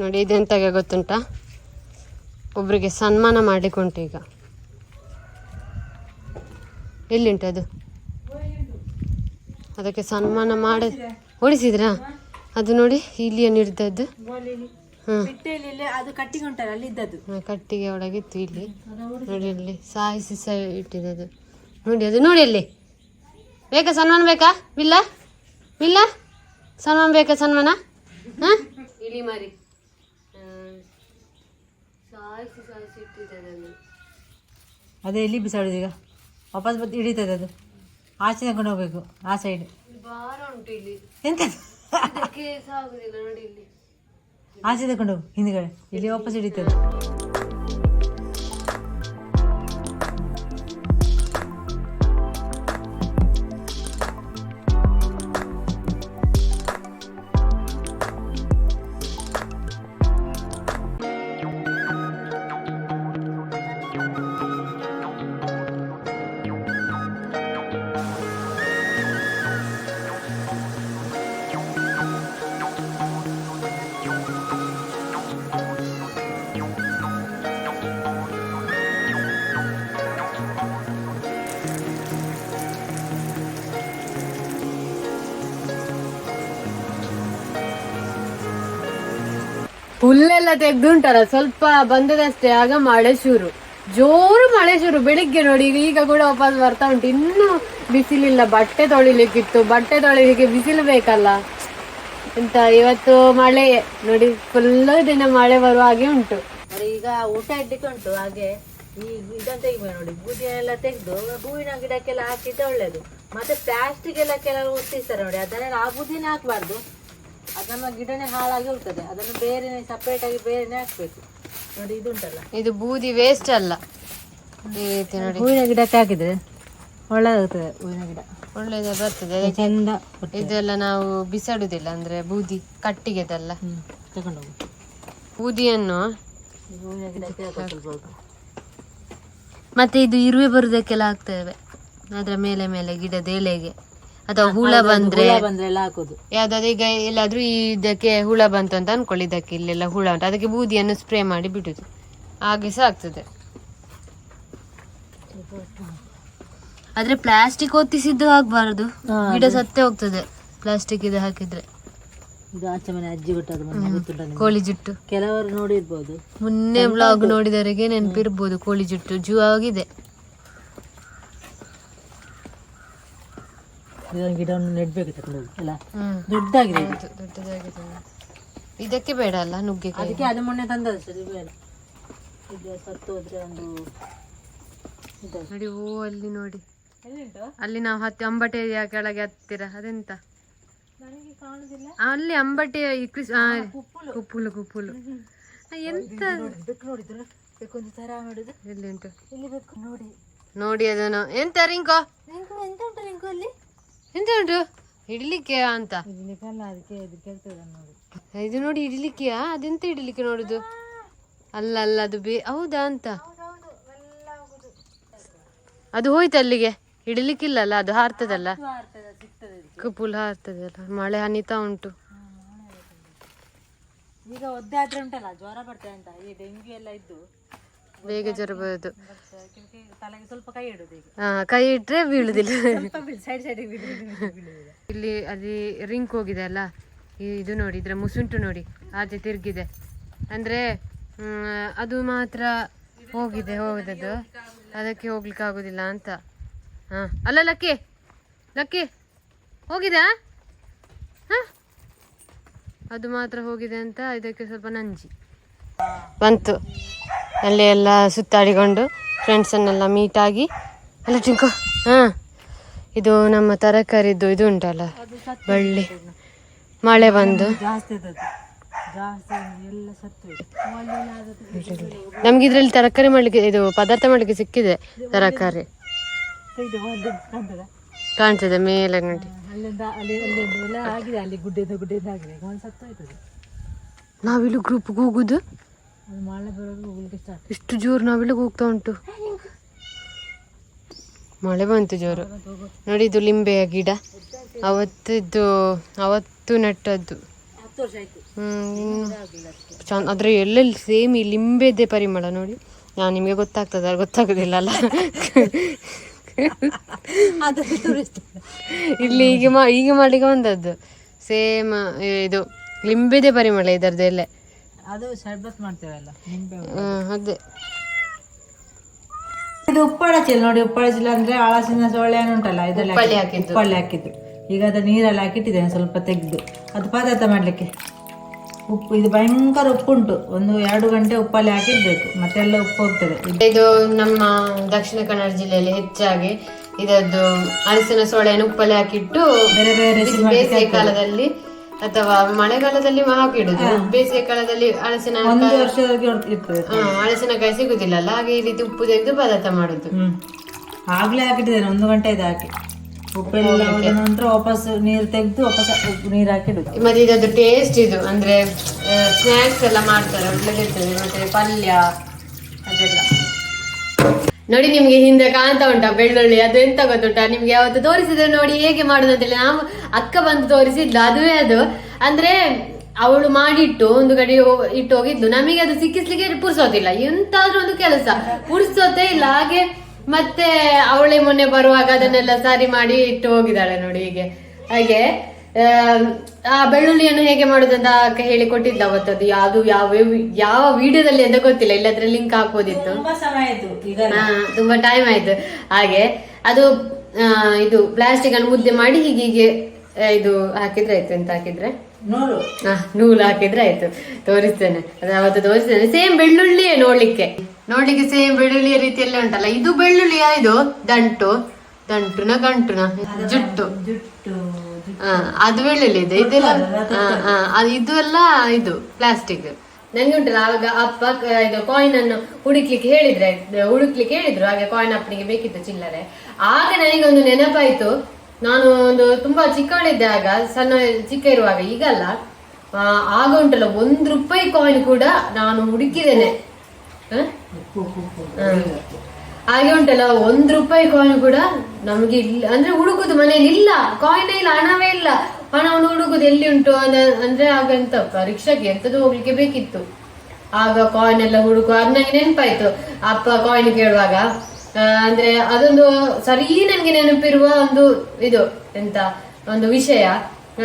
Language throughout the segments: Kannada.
ನೋಡಿ ಇದೆಂತಾಗೆ ಗೊತ್ತುಂಟಾ? ಒಬ್ರಿಗೆ ಸನ್ಮಾನ ಮಾಡ್ಲಿಕ್ಕೆ ಉಂಟು ಈಗ. ಎಲ್ಲಿಂಟು ಅದು? ಅದಕ್ಕೆ ಸನ್ಮಾನ ಮಾಡಿ, ಓಡಿಸಿದ್ರಾ? ಅದು ನೋಡಿ, ಇಲ್ಲಿಯ ನಿಡ್ದದ್ದು ಕಟ್ಟಿಗೆ ಒಳಗಿತ್ತು ಇಲ್ಲಿ. ನೋಡಿ, ಇಲ್ಲಿ ಸಾಯಿಸಿ ಸಹ ಇಟ್ಟಿದ್ದು ನೋಡಿ, ಅದು ನೋಡಿ ಅಲ್ಲಿ. ಬೇಕಾ ಸನ್ಮಾನ ಬೇಕಾ? ಬಿಲ್ಲ ಬಿಲ್ಲ ಸನ್ಮಾನ ಬೇಕಾ ಸನ್ಮಾನ? ಹಾಂ? ಇಲಿ ಮಾರಿ. ಸಾಯಿಸಿ ಸಾಯಿಸಿ ಇಟ್ಟಿದ್ದಾರೆ ಅದನ್ನು ಅದೇ ಎಲ್ಲಿ ಬಿಸಾಡೋದು ಈಗ. ವಾಪಸ್ ಬಂದು ಹಿಡಿತದೆ ಅದು. ಆಚೆ ತಗೊಂಡು ಹೋಗ್ಬೇಕು ಆ ಸೈಡ್ ಭಾರ ಉಂಟು ಇಲ್ಲಿ. ಎಂತ? ನೋಡಿ ಇಲ್ಲಿ. ಆಚೆ ತಗೊಂಡು ಹೋಗು ಹಿಂದ್ಗಡೆ. ಇಲ್ಲಿ ವಾಪಸ್ ಹಿಡಿತದೆ. ಹುಲ್ಲೆಲ್ಲ ತೆಗ್ದುಂಟಲ್ಲ, ಸ್ವಲ್ಪ ಬಂದದಷ್ಟೇ, ಆಗ ಮಳೆ ಶುರು. ಜೋರು ಮಳೆ ಶುರು, ಬೆಳಿಗ್ಗೆ ನೋಡಿ, ಈಗ ಈಗ ಕೂಡ ವಾಪಸ್ ಬರ್ತಾ ಉಂಟು. ಇನ್ನು ಬಿಸಿಲಿಲ್ಲ, ಬಟ್ಟೆ ತೊಳಿಲಿಕ್ಕಿತ್ತು. ಬಟ್ಟೆ ತೊಳಿಲಿಕ್ಕೆ ಬಿಸಿಲು ಬೇಕಲ್ಲ. ಎಂತ, ಇವತ್ತು ಮಳೆ, ನೋಡಿ ಫುಲ್ ದಿನ ಮಳೆ ಬರುವ ಹಾಗೆ ಉಂಟು. ಈಗ ಊಟ ಇಡ್ಲಿಕ್ಕೆ ಉಂಟು, ಹಾಗೆ. ಈ ಇದನ್ನ ತೆಗಿಬೇಕು ನೋಡಿ ಬೂದಿಯೆಲ್ಲ ತೆಗೆದು, ಹೂವಿನ ಗಿಡಕ್ಕೆಲ್ಲ ಹಾಕಿದ್ರೆ ಒಳ್ಳೇದು. ಮತ್ತೆ ಪ್ಲಾಸ್ಟಿಕ್ ಎಲ್ಲ ಕೆಲವು ಒತ್ತಿಸ್ತಾರೆ ನೋಡಿ, ಅದನ್ನೆಲ್ಲ ಆ ಬೂದಿನ ಹಾಕ್ಬಾರ್ದು. ಅದನ್ನ ಗಿಡನೇ ಹಾಳಾಗಿ ಹೋಗ್ತದೆ ಅದನ್ನು ಬೇರೆ ಸಪ್ರೇಟ್ ಆಗಿ ಬೇರೆನೆ ಹಾಕ್ಬೇಕು. ನೋಡಿ ಇದು ಉಂಟಲ್ಲ ಇದು ಬೂದಿ ವೇಸ್ಟ್ ಅಲ್ಲ. ಈ ರೀತಿ ನೋಡಿ. ಹೂವಿನ ಗಿಡಕ್ಕೆ ಹಾಕಿದ್ರೆ ಒಳ್ಳೆದಾಗ್ತದೆ. ಹೂವಿನ ಗಿಡ. ಒಳ್ಳೇದ ಬರ್ತದೆ. ಚಂದ ಇದೆಲ್ಲ ನಾವು ಬಿಸಾಡುದಿಲ್ಲ. ಅಂದ್ರೆ ಬೂದಿ ಕಟ್ಟಿಗೆದಲ್ಲ. ಬೂದಿಯನ್ನು ಹೂವಿನ ಗಿಡಕ್ಕೆ ಹಾಕು ಮತ್ತೆ ಇದು ಇರುವೆ ಬರುದಕ್ಕೆಲ್ಲ ಹಾಕ್ತೇವೆ ಅದ್ರ ಮೇಲೆ ಮೇಲೆ ಗಿಡದ ಎಲೆಗೆ. ಅಥವಾ ಹುಳ ಬಂದ್ರೆ? ಹಾಕೋದು. ಯಾವ್ದಾದ್ರು ಈಗ ಎಲ್ಲಾದ್ರೂ ಇದಕ್ಕೆ ಹುಳ ಬಂತು ಅಂತ ಅನ್ಕೊಳ್ಳಿ ಇದಕ್ಕೆ ಇಲ್ಲೆಲ್ಲ ಹುಳ ಉಂಟು. ಅದಕ್ಕೆ ಬೂದಿಯನ್ನು ಸ್ಪ್ರೇ ಮಾಡಿ ಬಿಡುದು. ಹಾಗೆ ಸಹ ಆಗ್ತದೆ. ಆದ್ರೆ ಪ್ಲಾಸ್ಟಿಕ್ ಒತ್ತಿಸಿದ್ದು ಆಗ್ಬಾರದು. ಹಾ, ಗಿಡ ಸತ್ತೇ ಹೋಗ್ತದೆ. ಪ್ಲಾಸ್ಟಿಕ್ ಇದು ಹಾಕಿದ್ರೆ. ಇದು ಆಚೆ ಮನೆ ಅಜ್ಜಿ ಕೊಟ್ಟದ್ದು ಮೊನ್ನೆ ಗೊತ್ತುಂಟ ನಿಮ್ಗೆ? ಕೋಳಿ ಜುಟ್ಟು. ಕೆಲವರು ನೋಡಿರ್ಬೋದು. ಮೊನ್ನೆ ಬ್ಲಾಗ್ ನೋಡಿದವರಿಗೆ ನೆನಪಿರ್ಬೋದು ಕೋಳಿ ಜುಟ್ಟು. ಜೂ ಆಗಿದೆ. ಗಿಡವನ್ನು ನೆಡ್ಬೇಕು ತಗೊಂಡು ಹೋಗಿ ಅಲ್ಲ? ದೊಡ್ಡದಾಗಿದೆ ಇದು. ದೊಡ್ಡದಾಗಿದೆ. ಇದಕ್ಕೆ ಬೇಡ ಅಲ್ಲ ನುಗ್ಗೆ ಅದಕ್ಕೆ ಅದು ಮೊನ್ನೆ ತಂದದ್ದು ಸರಿ ಬೇಡ. ಇದು ಸತ್ತು ಹೋದ್ರೆ ಒಂದು ನೋಡಿ ಓ ಅಲ್ಲಿ ನೋಡಿ. ಅಲ್ಲಿ ನಾವು ಹತ್ತಿ ಅಂಬಟೆಯ ಕೆಳಗೆ ಹತ್ತಿರ. ಅದೆಂತ? ನನಗೆ ಕಾಣುದಿಲ್ಲ. ಅಲ್ಲಿ ಅಂಬಟೆಯ ಈ ಆ, ಕುಪ್ಪುಲು. ಕುಪ್ಪುಲು ಆ, ಎಂತ? ನೋಡಿ ಬೆಕ್ಕು ನೋಡಿದ್ರು? ಬೆಕ್ಕೊಂದು ತರ ಮಾಡುದು. ಎಲ್ಲಿ ಉಂಟು? ಇಲ್ಲಿ ಬೆಕ್ಕು ನೋಡಿ. ನೋಡಿ ಅದನ್ನು. ಎಂತ ರಿಂಕೋ ಎಂತ ಉಂಟು ಅಲ್ಲಿ? ಎಂತ ಉಂಟು ಇಡ್ಲಿಕ್ಕೆ ಅಂತ ಅದಕ್ಕೆ ಇದು ಕೇಳ್ತದೆ ನೋಡಿ. ಇದು ನೋಡಿ ಇಡ್ಲಿಕ್ಕೆಯಾ? ಅದೆಂತ ಇಡ್ಲಿಕ್ಕೆ ನೋಡುದು? ಅಲ್ಲ ಅಲ್ಲ ಅದು ಬೇ ಹೌದಾ ಅಂತ? ಅದು ಹೋಯ್ತು ಅಲ್ಲಿಗೆ. ಇಡ್ಲಿಕ್ಕಿಲ್ಲಲ್ಲ ಅದು ಹಾರ್ತದಲ್ಲ? ಕಪುಲ್ ಹಾರ್ತದಲ್ಲ ಮಳೆ ಹನಿತಾ ಉಂಟು. ಈಗ ಒದ್ದೆ ಆದ್ರೆ ಉಂಟಲ್ಲ ಜ್ವರ ಬರ್ತದೆ ಅಂತ ಈ ಡೆಂಗ್ಯೂ ಎಲ್ಲ ಇದ್ದು. ಬೇಗ ಜ್ವರ ಬರೋದು ತಲೆಗೆ ಸ್ವಲ್ಪ ಕೈ ಇಡುದು ಹಾ ಕೈ ಇಟ್ರೆ ಬೀಳುದಿಲ್ಲ. ಸೈಡ್ ಇಲ್ಲಿ ಅಲ್ಲಿ ರಿಂಕ್ ಹೋಗಿದೆ ಅಲ್ಲ? ಇದು ನೋಡಿ ಇದ್ರ ಮುಸುಂಟು ನೋಡಿ ಆಚೆ ತಿರುಗಿದೆ. ಅಂದ್ರೆ ಅದು ಮಾತ್ರ ಹೋಗಿದೆ ಹೋದದ್ದು ಅದಕ್ಕೆ ಹೋಗ್ಲಿಕ್ಕೆ ಆಗುದಿಲ್ಲ ಅಂತ. ಹಾ ಅಲ್ಲ ಲಕ್ಕಿ ಲಕ್ಕಿ ಹೋಗಿದಾ? ಅದು ಮಾತ್ರ ಹೋಗಿದೆ ಅಂತ ಇದಕ್ಕೆ ಸ್ವಲ್ಪ ನಂಜಿ. ಬಂತು. ಅಲ್ಲಿ ಎಲ್ಲ ಸುತ್ತಾಡಿಕೊಂಡು ಫ್ರೆಂಡ್ಸನ್ನೆಲ್ಲ ಆಗಿ ಅಲ್ಲ ಟಿಂಕು ಹಾ. ಇದು ನಮ್ಮ ತರಕಾರಿದು ಇದು ಉಂಟಲ್ಲ, ಬಳ್ಳಿ. ಮಳೆ ಬಂದು. ನಮ್ಗೆ ಇದ್ರಲ್ಲಿ ತರಕಾರಿ ಮಾಡ್ಲಿಕ್ಕೆ, ಇದು ಪದಾರ್ಥ ಮಾಡ್ಲಿಕ್ಕೆ ಸಿಕ್ಕಿದೆ ತರಕಾರಿ. ಕಾಣ್ತದ ಮೇಲೆ ನೋಡಿ ನಾವಿಲ್ಲೂ ಅಲ್ಲಿ ಆಗಿದೆ ಅಲ್ಲಿ ಗುಡ್ಡೆದ ಗುಡ್ಡೆದ ಆಗಿದೆ ಈಗ ಒಂದು ಸತ್ತು ಹೋಯ್ತದೆ ನಾವಿಲ್ಲಿ ಗ್ರೂಪ್ ಹೋಗುದು. ಎಷ್ಟು ಜೋರು ನಾವಿಲ್ಲಿಗೆ ಹೋಗ್ತಾ ಉಂಟು. ಮಳೆ ಬಂತು ಜೋರು. ನೋಡಿ ಇದು ಲಿಂಬೆಯ ಗಿಡ. ಅವತ್ತಿದ್ದು ಅವತ್ತು ನೆಟ್ಟದ್ದು. ಚಂದ ಆದ್ರೆ ಎಲ್ಲೆಲ್ಲಿ ಸೇಮ್ ಈ ಲಿಂಬೆದೇ ಪರಿಮಳ ನೋಡಿ. ನಾನು ನಿಮಗೆ ಗೊತ್ತಾಗ್ತದ ಗೊತ್ತಾಗೋದಿಲ್ಲ ಅಲ್ಲ? ಅದಕ್ಕೆ ಇಲ್ಲಿ ಈಗ ಮಾ ಈಗ ಮಾಡಲಿಕ್ಕೆ ಬಂದದ್ದು. ಸೇಮ್ ಇದು ಲಿಂಬೆದೇ ಪರಿಮಳ ಇದರದ್ದು ಎಲ್ಲೆ ಅದು ಶರ್ಬತ್ ಮಾಡ್ತೇವಲ್ಲ ನಿಂಬೆ ಅದೇ. ಇದು ಉಪ್ಪಳ ಚೀಲ ನೋಡಿ ಉಪ್ಪಳ ಚೀಲ ಅಂದ್ರೆ ಹಳಸಿನ ಸೊಳ್ಳೆ ಉಂಟಲ್ಲ ಇದೆಲ್ಲ ಉಪ್ಪಲ್ಲಿ ಹಾಕಿದ್ದು. ಉಪ್ಪಲ್ಲಿ ಹಾಕಿದ್ದು. ಈಗ ಅದ ನೀರಲ್ಲಿ ಹಾಕಿಟ್ಟಿದ್ದೇನೆ ಸ್ವಲ್ಪ ತೆಗೆದು. ಅದು ಪದಾರ್ಥ ಮಾಡ್ಲಿಕ್ಕೆ. ಉಪ್ಪು ಇದು ಭಯಂಕರ ಉಪ್ಪುಂಟು. ಒಂದು ಎರಡು ಗಂಟೆ ಉಪ್ಪಲ್ಲಿ ಹಾಕಿರ್ಬೇಕು. ಮತ್ತೆಲ್ಲ ಉಪ್ಪು ಹೋಗ್ತದೆ. ಇದು ನಮ್ಮ ದಕ್ಷಿಣ ಕನ್ನಡ ಜಿಲ್ಲೆಯಲ್ಲಿ ಹೆಚ್ಚಾಗಿ ಇದದ್ದು ಹಲಸಿನ ಸೊಳೆಯನ್ನು ಉಪ್ಪಲ್ಲಿ ಹಾಕಿಟ್ಟು ಬೇರೆ ಬೇರೆ ಬೇಸಿಗೆ ಕಾಲದಲ್ಲಿ ಅಥವಾ ಮಳೆಗಾಲದಲ್ಲಿ ಹಾಕಿಡುದು ಬೇಸಿಗೆ ಕಾಲದಲ್ಲಿ ಹಲಸಿನ ಹಳಸಿನಕಾಯಿ ಸಿಗುದಿಲ್ಲ ಅಲ್ಲ ಹಲಸಿನಕಾಯಿ ಹಾಗೆ ಈ ರೀತಿ ಉಪ್ಪು ತೆಗೆದು ಪದಾರ್ಥ ಮಾಡುದು. ಆಗ್ಲೇ ಹಾಕಿಟ್ಟಿದ್ದೇನೆ ಒಂದು ಗಂಟೆ ಇದು ಹಾಕಿ. ಉಪ್ಪೆಲ್ಲ ನಂತರ ವಾಪಸ್ ನೀರು ತೆಗೆದು ವಾಪಸ್ ಉಪ್ಪು ನೀರು ಹಾಕಿಡುದು ಮತ್ತೆ ಇದೊಂದು ಟೇಸ್ಟ್ ಇದು. ಅಂದ್ರೆ ಸ್ನಾಕ್ಸ್ ಎಲ್ಲ ಮಾಡ್ತಾರೆ ಒಳ್ಳೆದಿರ್ತದೆ. ಮತ್ತೆ ಪಲ್ಯ ಅದೆಲ್ಲ. ನೋಡಿ ನಿಮ್ಗೆ ಹಿಂದೆ ಕಾಣ್ತಾ ಉಂಟಾ ಬೆಳ್ಳುಳ್ಳಿ, ಅದು ಎಂತ ಗೊತ್ತುಂಟಾ? ನಿಮ್ಗೆ ಯಾವತ್ತು ತೋರಿಸಿದ್ರೆ ನೋಡಿ ಹೇಗೆ ಮಾಡುದು ನಾವು ಅಕ್ಕ ಬಂದು ತೋರಿಸಿದ್ಲು ಅದುವೇ ಅದು. ಅಂದ್ರೆ ಅವಳು ಮಾಡಿಟ್ಟು ಒಂದು ಕಡೆ ಇಟ್ಟು ಹೋಗಿದ್ದು. ನಮಗೆ ಅದು ಸಿಕ್ಕಿಸ್ಲಿಕ್ಕೆ ಪುರ್ಸೋತಿಲ್ಲ. ಎಂತಾದ್ರೂ ಒಂದು ಕೆಲಸ. ಪುರ್ಸೋತೆ ಇಲ್ಲ. ಹಾಗೆ ಮತ್ತೆ ಅವಳೇ ಮೊನ್ನೆ ಬರುವಾಗ ಅದನ್ನೆಲ್ಲ ಸರಿ ಮಾಡಿ ಇಟ್ಟು ಹೋಗಿದ್ದಾಳೆ ನೋಡಿ ಹೀಗೆ. ಹಾಗೆ ಆ ಬೆಳ್ಳುಳ್ಳಿಯನ್ನು ಹೇಗೆ ಮಾಡುದಂತ ಅಂತ ಹೇಳಿ ಕೊಟ್ಟಿದ್ದ ಅವತ್ತದು ಯಾವುದು ಯಾವ ಯಾವ ವಿಡಿಯೋದಲ್ಲಿ ಅಂತ ಗೊತ್ತಿಲ್ಲ. ಇಲ್ಲದ್ರೆ ಲಿಂಕ್ ಹಾಕೋದಿತ್ತು ಹಾ ತುಂಬಾ ಟೈಮ್ ಆಯ್ತು. ಹಾಗೆ ಅದು ಇದು ಪ್ಲಾಸ್ಟಿಕ್ ಅನ್ನು ಮುದ್ದೆ ಮಾಡಿ ಹೀಗೆ ಹೀಗೆ ಇದು ಹಾಕಿದ್ರೆ ಆಯ್ತು ಎಂತ ಹಾಕಿದ್ರೆ. ನೂಲು ಹಾಕಿದ್ರೆ ಆಯ್ತು. ತೋರಿಸ್ತೇನೆ. ಅದು ಅವತ್ತು ತೋರಿಸ್ತೇನೆ. ಸೇಮ್ ಬೆಳ್ಳುಳ್ಳಿಯೇ ನೋಡ್ಲಿಕ್ಕೆ. ನೋಡ್ಲಿಕ್ಕೆ ಸೇಮ್ ಬೆಳ್ಳುಳ್ಳಿಯ ರೀತಿಯಲ್ಲೇ ಉಂಟಲ್ಲ. ಇದು ಬೆಳ್ಳುಳ್ಳಿಯ ಇದು? ದಂಟು. ದಂಟುನ ಗಂಟುನ. ಜುಟ್ಟು. ಜುಟ್ಟು. ಅದು ಬೆಳ್ಳುಳ್ಳಿ ಇದೆ. ಇದೆಲ್ಲ ಇದು ಎಲ್ಲ ಇದು ಪ್ಲಾಸ್ಟಿಕ್ ನಂಗೆ ಉಂಟಲ್ಲ ಆವಾಗ ಅಪ್ಪ ಇದು ಕಾಯಿನ್ ಅನ್ನು ಹುಡುಕ್ಲಿಕ್ಕೆ ಹೇಳಿದ್ರೆ ಹುಡುಕ್ಲಿಕ್ಕೆ ಹೇಳಿದ್ರು ಹಾಗೆ ಕಾಯಿನ್ ಅಪ್ಪನಿಗೆ ಬೇಕಿತ್ತು ಚಿಲ್ಲರೆ. ಆಗ ನನಗೆ ಒಂದು ನೆನಪಾಯ್ತು. ನಾನು ಒಂದು ತುಂಬಾ ಚಿಕ್ಕವಳಿದ್ದೆ ಆಗ ಸಣ್ಣ ಚಿಕ್ಕ ಇರುವಾಗ ಈಗಲ್ಲ. ಆ, ಆಗ ಉಂಟಲ್ಲ ಒಂದು ರೂಪಾಯಿ ಕಾಯಿನ್ ಕೂಡ ನಾನು ಹುಡುಕಿದ್ದೇನೆ. ಹಾಗೆ ಉಂಟಲ್ಲ, ಒಂದ್ ರೂಪಾಯಿ ಕಾಯಿನ್ ಕೂಡ ನಮ್ಗೆ ಇಲ್ಲ. ಅಂದ್ರೆ ಹುಡುಕುದು ಮನೇಲಿ ಇಲ್ಲ. ಕಾಯಿನ್ ಇಲ್ಲ, ಹಣವೇ ಇಲ್ಲ. ಹಣವನ್ನು ಹುಡುಕುದು ಎಲ್ಲಿ ಉಂಟು? ಅದ- ಅಂದ್ರೆ ಆಗ ಎಂತ, ಪರೀಕ್ಷೆಗೆ ಎಂತದ್ದು ಹೋಗ್ಲಿಕ್ಕೆ ಬೇಕಿತ್ತು. ಆಗ ಕಾಯಿನ್ ಎಲ್ಲ ಹುಡುಕು ಅದ್ ನಂಗೆ ನೆನಪಾಯ್ತು. ಅಪ್ಪ ಕಾಯಿನ್ ಕೇಳುವಾಗ ಅಂದ್ರೆ ಅದೊಂದು ಸರಿ ನನ್ಗೆ ನೆನಪಿರುವ ಒಂದು ಇದು, ಎಂತ, ಒಂದು ವಿಷಯ.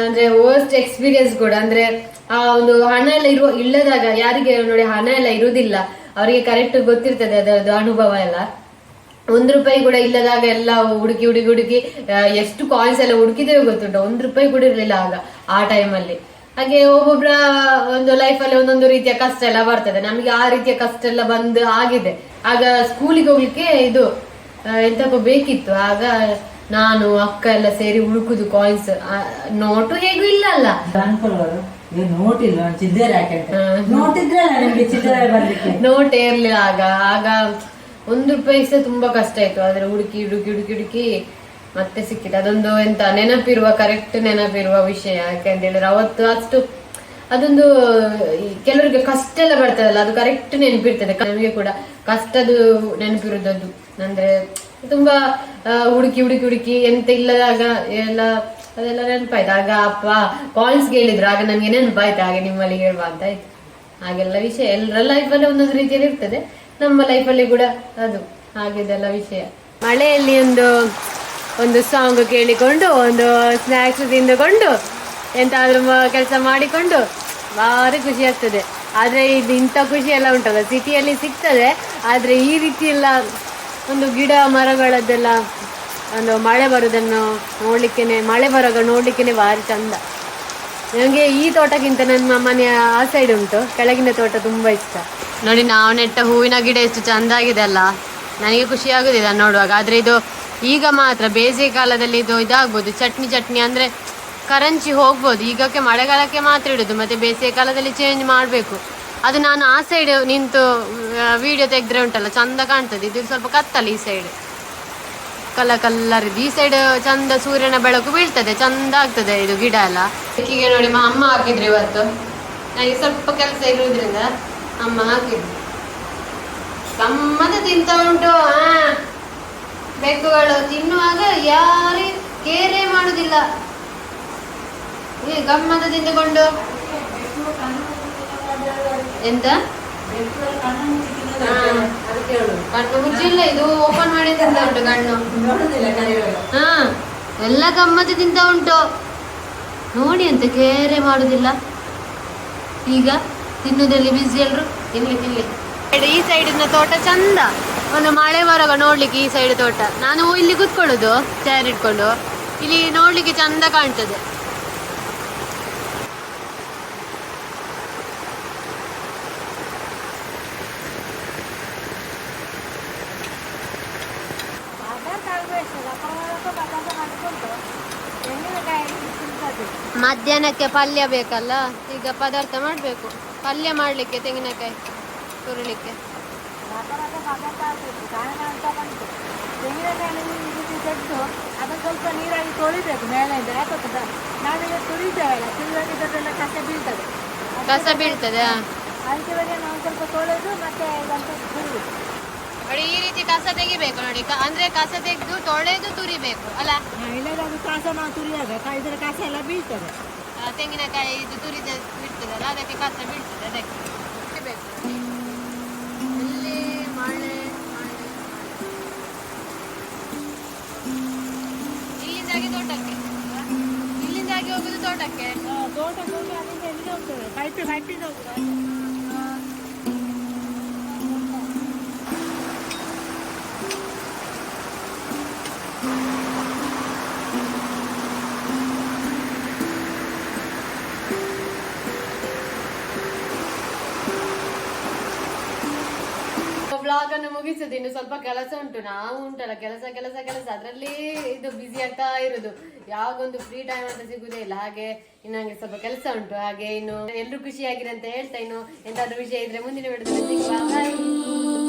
ಅಂದ್ರೆ ವರ್ಸ್ಟ್ ಎಕ್ಸ್ಪೀರಿಯನ್ಸ್ ಕೂಡ. ಅಂದ್ರೆ ಆ ಒಂದು ಹಣ ಎಲ್ಲ ಇರುವ, ಇಲ್ಲದಾಗ ಯಾರಿಗೆ ನೋಡಿ, ಹಣ ಎಲ್ಲ ಇರುವುದಿಲ್ಲ. ಅವರಿಗೆ ಕರೆಕ್ಟ್ ಗೊತ್ತಿರ್ತದೆ, ಅದರದ್ದು ಅನುಭವ ಎಲ್ಲ. ಒಂದು ರೂಪಾಯಿ ಕೂಡ ಇಲ್ಲದಾಗ ಎಲ್ಲ ಹುಡುಕಿ ಹುಡುಕಿ ಹುಡುಕಿ ಎಷ್ಟು ಕಾಯಿನ್ಸ್ ಎಲ್ಲ ಹುಡುಕಿದ್ರೆ ಗೊತ್ತುಂಟ. ಒಂದ್ ರೂಪಾಯಿ ಕೂಡ ಇರಲಿಲ್ಲ ಆಗ ಆ ಟೈಮಲ್ಲಿ ಹಾಗೆ ಒಬ್ಬೊಬ್ಬರ ಒಂದು ಲೈಫಲ್ಲಿ ಒಂದೊಂದು ರೀತಿಯ ಕಷ್ಟ ಎಲ್ಲ ಬರ್ತದೆ. ನಮಗೆ ಆ ರೀತಿಯ ಕಷ್ಟ ಎಲ್ಲ ಬಂದು ಆಗಿದೆ. ಆಗ ಸ್ಕೂಲಿಗೆ ಹೋಗ್ಲಿಕ್ಕೆ ಇದು ಎಂತಕ್ಕೋ ಬೇಕಿತ್ತು. ಆಗ ನಾನು ಅಕ್ಕ ಎಲ್ಲ ಸೇರಿ ಹುಡುಕುದು ಕಾಯಿನ್ಸ್ ನೋಟು ಹೇಗೂ ಇಲ್ಲ ಅಲ್ಲ. ನೋಟ್ ಬರ್ಲಿಕ್ಕೆ? ನೋಟ್ ಇರ್ಲಿಲ್ಲ ಆಗ. ಆಗ ಒಂದು ರೂಪಾಯಿ ಸಹ ತುಂಬಾ ಕಷ್ಟ ಆಯ್ತು. ಆದ್ರೆ ಹುಡುಕಿ ಹುಡುಕಿ ಹುಡುಕಿ ಹುಡುಕಿ ಮತ್ತೆ ಸಿಕ್ಕಿತು ಅದೊಂದು ಎಂತ ನೆನಪಿರುವ ಕರೆಕ್ಟ್ ನೆನಪಿರುವ ವಿಷಯ. ಯಾಕಂತ ಹೇಳಿದ್ರೆ ಅವತ್ತು ಅಷ್ಟು ಅದೊಂದು ಕೆಲವರಿಗೆ ಕಷ್ಟ ಎಲ್ಲ ಬರ್ತದಲ್ಲ, ಅದು ಕರೆಕ್ಟ್ ನೆನಪಿರ್ತದೆ. ನಮಗೆ ಕೂಡ ಕಷ್ಟದು ನೆನಪಿರುದದ್ದು. ಅಂದ್ರೆ ತುಂಬಾ ಹುಡುಕಿ ಹುಡುಕಿ ಹುಡುಕಿ ಎಂತ ಇಲ್ಲದಾಗ ಎಲ್ಲ, ಅದೆಲ್ಲ ನೆನಪಾಯ್ತು. ಆಗ ಅಪ್ಪ ಕಾಲ್ಸ್ ಕೇಳಿದ್ರು. ಆಗ ನಮ್ಗೆ ನೆನಪಾಯ್ತು. ಹಾಗೆ ನಿಮ್ಮಲ್ಲಿ ಹೇಳುವ ಅಂತ ಆಯ್ತು. ಹಾಗೆಲ್ಲ ವಿಷಯ. ಎಲ್ಲರ ಲೈಫಲ್ಲಿ ಒಂದೊಂದು ರೀತಿಯಲ್ಲಿ ಇರ್ತದೆ. ನಮ್ಮ ಲೈಫಲ್ಲಿ ಕೂಡ ಅದು, ಹಾಗಿದೆಲ್ಲ ವಿಷಯ. ಮಳೆಯಲ್ಲಿ ಒಂದು ಒಂದು ಸಾಂಗ್ ಕೇಳಿಕೊಂಡು, ಒಂದು ಸ್ನ್ಯಾಕ್ಸ್ ತಿಂದುಕೊಂಡು, ಎಂತಾದ್ರೂ ಕೆಲಸ ಮಾಡಿಕೊಂಡು, ಭಾರಿ ಖುಷಿ ಆಗ್ತದೆ. ಆದರೆ ಇದು ಇಂಥ ಖುಷಿ ಎಲ್ಲ ಉಂಟಲ್ಲ ಸಿಟಿಯಲ್ಲಿ ಸಿಗ್ತದೆ, ಆದರೆ ಈ ರೀತಿ ಎಲ್ಲ ಒಂದು ಗಿಡ ಮರಗಳದ್ದೆಲ್ಲ, ಒಂದು ಮಳೆ ಬರೋದನ್ನು ನೋಡ್ಲಿಕ್ಕೆ ಮಳೆ ಬರೋಗ ನೋಡಲಿಕ್ಕೆ ಭಾರಿ ಚಂದ. ನನಗೆ ಈ ತೋಟಕ್ಕಿಂತ ನನ್ನ ಮನೆಯ ಆ ಸೈಡ್ ಉಂಟು, ಕೆಳಗಿನ ತೋಟ ತುಂಬಾ ಇಷ್ಟ. ನೋಡಿ, ನಾವು ನೆಟ್ಟ ಹೂವಿನ ಗಿಡ ಎಷ್ಟು ಚಂದ ಆಗಿದೆ ಅಲ್ಲ. ನನಗೆ ಖುಷಿ ಆಗೋದಿಲ್ಲ ನೋಡುವಾಗ. ಆದ್ರೆ ಇದು ಈಗ ಮಾತ್ರ ಬೇಸಿಗೆ ಕಾಲದಲ್ಲಿ ಇದು ಇದಾಗ್ಬೋದು. ಚಟ್ನಿ ಚಟ್ನಿ ಅಂದ್ರೆ ಕರಂಚಿ ಹೋಗ್ಬೋದು. ಈಗಕ್ಕೆ ಮಳೆಗಾಲಕ್ಕೆ ಮಾತ್ರ ಇಡುದು, ಮತ್ತೆ ಬೇಸಿಗೆ ಕಾಲದಲ್ಲಿ ಚೇಂಜ್ ಮಾಡಬೇಕು. ಅದು ನಾನು ಆ ಸೈಡ್ ನಿಂತು ವಿಡಿಯೋ ತೆಗೆದ್ರೆ ಉಂಟಲ್ಲ, ಚಂದ ಕಾಣ್ತದೆ. ಇದು ಸ್ವಲ್ಪ ಕತ್ತಲ್ಲ ಈ ಸೈಡ್ ಕಲ್ಲ ಕಲ್ಲರ್ ಈ ಸೈಡ್ ಚಂದ ಸೂರ್ಯನ ಬೆಳಕು ಬೀಳ್ತದೆ, ಚಂದ ಆಗ್ತದೆ ಇದು ಗಿಡ ಎಲ್ಲ. ನೋಡಿ, ಅಮ್ಮ ಹಾಕಿದ್ರು ಇವತ್ತು. ನನಗೆ ಸ್ವಲ್ಪ ಕೆಲಸ ಇರುವುದ್ರಿಂದ. ಅಮ್ಮ ಹಾಕಿದ್ರು ತಿಂತಾ ತಿಂತ ಉಂಟು ಆ. ಬೆಕ್ಕುಗಳು ತಿನ್ನುವಾಗ ಯಾರೇ ಕೇರೆ ಮಾಡುದಿಲ್ಲ. ಈ ಗಮ್ಮದ ತಿಂದುಕೊಂಡು. ಎಂತ? ಕಣ್ಣು ಮುಚ್ಚಿಲ್ಲ ಇದು ಓಪನ್ ಮಾಡಿ ತಿಂತ ಉಂಟು ಕಣ್ಣು. ಹಾ ಎಲ್ಲ ಗಮ್ಮತ್ತು ತಿಂತ ಉಂಟು. ನೋಡಿ ಅಂತ ಕೇರೆ ಮಾಡುದಿಲ್ಲ. ಈಗ? ತಿನ್ನುವುದಲ್ಲಿ ಬಿಸಿ ಎಲ್ರು? ತಿನ್ಲಿ ತಿನ್ಲಿ ಈ ಸೈಡಿನ ತೋಟ ಚಂದ. ಒಂದು ಮಳೆ ಬರುವಾಗ ನೋಡ್ಲಿಕ್ಕೆ ಈ ಸೈಡ್ ತೋಟ. ನಾನು ಇಲ್ಲಿ ಕುತ್ಕೊಳ್ಳುದು ಚೇರ್ ಇಟ್ಕೊಂಡು. ಇಲ್ಲಿ ನೋಡ್ಲಿಕ್ಕೆ ಚಂದ ಕಾಣ್ತದೆ. ಮಧ್ಯಾಹ್ನಕ್ಕೆ ಪಲ್ಯ ಬೇಕಲ್ಲ ಈಗ ಪದಾರ್ಥ ಮಾಡಬೇಕು. ಪಲ್ಯ ಮಾಡಲಿಕ್ಕೆ, ತೆಂಗಿನಕಾಯಿ ತುರುಳಿಕ್ಕೆ ಅದನ್ನ ಸ್ವಲ್ಪ ನೀರಾಗಿ ತೊಳಿಬೇಕು ಮೇಲೆಯಿಂದ ಯಾಕೆ ಗೊತ್ತಾ ನಾವೀಗ ತುರಿತೇವಲ್ಲ ತುರಿದಾಗಿದ್ದೆಲ್ಲ ಕಸ ಬೀಳ್ತದೆ ಕಸ ಬೀಳ್ತದೆ. ಅದಕ್ಕೆ ಇವಾಗ ನಾವು ಸ್ವಲ್ಪ ತೊಳೆದು ಮತ್ತೆ ಇದಂತ ತುರಿದು ನೋಡಿ, ಈ ರೀತಿ ಕಸ ತೆಗಿಬೇಕು ನೋಡಿ. ಅಂದ್ರೆ ಕಸ ತೆಗೆದು ತೊಳೆದು ತುರಿಬೇಕು, ಅಲ್ಲ? ಇಲ್ಲದ ಕಸ ನಾವು ತುರಿಯಾಗ ಇದರ ಕಸ ಎಲ್ಲ ಬೀಳ್ತದೆ. ತೆಂಗಿನಕಾಯಿ ಇದು ತುರಿದ ಬಿಡ್ತದಲ್ಲ ಅದಕ್ಕೆ ಕಸ ಬೀಳ್ತದೆ ಅದಕ್ಕೆ. ಇಲ್ಲಿ ಮಳೆ. ಇಲ್ಲಿಂದಾಗಿ ತೋಟಕ್ಕೆ ಇಲ್ಲಿಂದಾಗಿ ಹೋಗುದು ತೋಟಕ್ಕೆ ತೋಟಕ್ಕೆ ಹೋಗಿ ಅಲ್ಲಿಂದ ಎಲ್ಲಿಗೆ ಹೋಗ್ತದೆ ಪೈಪ್ ಪೈಪಿಂದ ಹೋಗುದು ಮುಗಿಸುದು ಇನ್ನು ಸ್ವಲ್ಪ ಕೆಲಸ ಉಂಟು. ನಾವು ಉಂಟಲ್ಲ, ಕೆಲಸ ಕೆಲಸ ಕೆಲಸ. ಅದರಲ್ಲಿ ಇದು ಬ್ಯುಸಿ ಆಗ್ತಾ ಇರುದು. ಯಾವಾಗೊಂದು ಫ್ರೀ ಟೈಮ್ ಅಂತ ಸಿಗುದೇ ಇಲ್ಲ. ಹಾಗೆ ಇನ್ನು ನಂಗೆ ಸ್ವಲ್ಪ ಕೆಲಸ ಉಂಟು. ಹಾಗೆ ಇನ್ನು ಎಲ್ಲರೂ ಖುಷಿಯಾಗಿರಿ ಅಂತ ಹೇಳ್ತಾ ಇನ್ನು ಎಂತಾದ್ರೂ ವಿಷಯ ಇದ್ರೆ ಮುಂದಿನ Bye.